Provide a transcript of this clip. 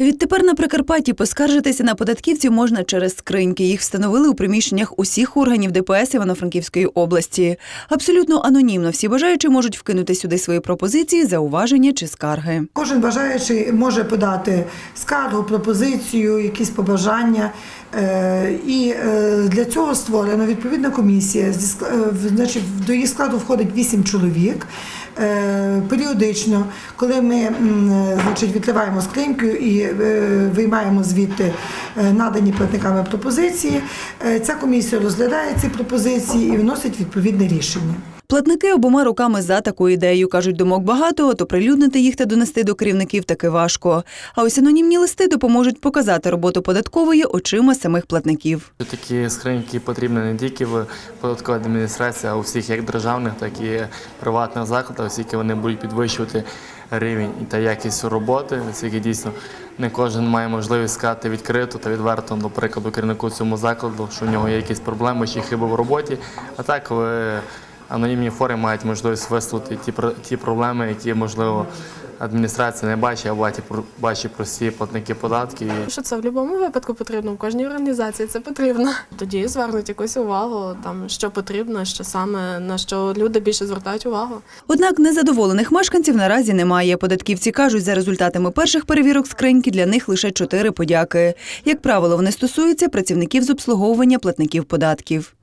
Відтепер на Прикарпатті поскаржитися на податківців можна через скриньки. Їх встановили у приміщеннях усіх органів ДПС Івано-Франківської області. Абсолютно анонімно всі бажаючі можуть вкинути сюди свої пропозиції, зауваження чи скарги. Кожен бажаючий може подати скаргу, пропозицію, якісь побажання. Е, І е, для цього створена відповідна комісія. Е, до її складу входить 8 чоловік. Е, Періодично, коли ми значить, відкриваємо скриньку і е, виймаємо звідти е, надані платниками пропозиції, ця комісія розглядає ці пропозиції і вносить відповідне рішення. Платники обома руками за таку ідею кажуть, думок багато, то прилюднити їх та донести до керівників таки важко. А ось анонімні листи допоможуть показати роботу податкової очима самих платників. Такі скриньки потрібні не тільки в податковій адміністрації, а у всіх як державних, так і приватних закладах, оскільки вони будуть підвищувати рівень та якість роботи, оскільки дійсно не кожен має можливість сказати відкрито та відверто, до прикладу, керівнику цьому закладу, що в нього є якісь проблеми чи хиби в роботі. А так в анонімній формі мають можливість висловити ті, про- ті проблеми, які можливо. Адміністрація не бачить, а бачить, про- бачить прості платники податків. Що це в будь-якому випадку потрібно, в кожній організації це потрібно. Тоді звернуть якусь увагу, там що потрібно, що саме на що люди більше звертають увагу. Однак незадоволених мешканців наразі немає. Податківці кажуть, за результатами перших перевірок скриньки для них лише чотири подяки. Як правило, вони стосуються працівників з обслуговування платників податків.